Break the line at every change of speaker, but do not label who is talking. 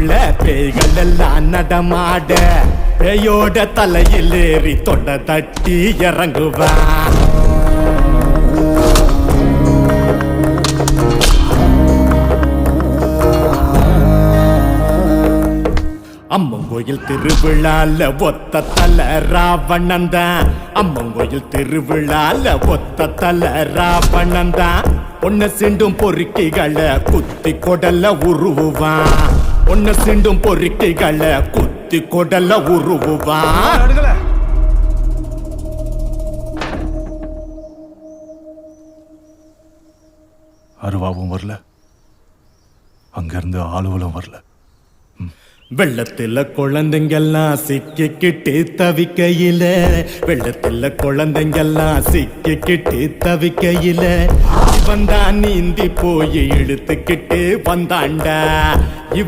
காட்டுக்குள்ள பேய்கள் எல்லாம் நடமாட பேயோட தலையில் ஏறி தொண்டை தட்டி இறங்குவான். அம்மன் கோயில் திருவிழால ஒத்த தல ராவணன் தான் அம்மன் கோயில் திருவிழால ஒத்த தல ராவணன் தான் ஒன்ன சிண்டும் பொறுக்கிகளை குத்தி கொடல உருவான் ஒன்ன சிண்டும் பொறுக்கிகளை குத்தி கொடல உருவுவான்.
அருவாவும் வரல. அங்கிருந்து ஆளுவலும் வரல.
வெள்ளத்துல குழந்தைங்கெல்லாம் சிக்கிக்கிட்டு தவிக்கையில. வெள்ளத்துல குழந்தைங்கெல்லாம் சிக்கிக்கிட்டு தவிக்கையில. இவன் தான் நீந்தி போய் இழுத்துக்கிட்டு வந்தாண்டா.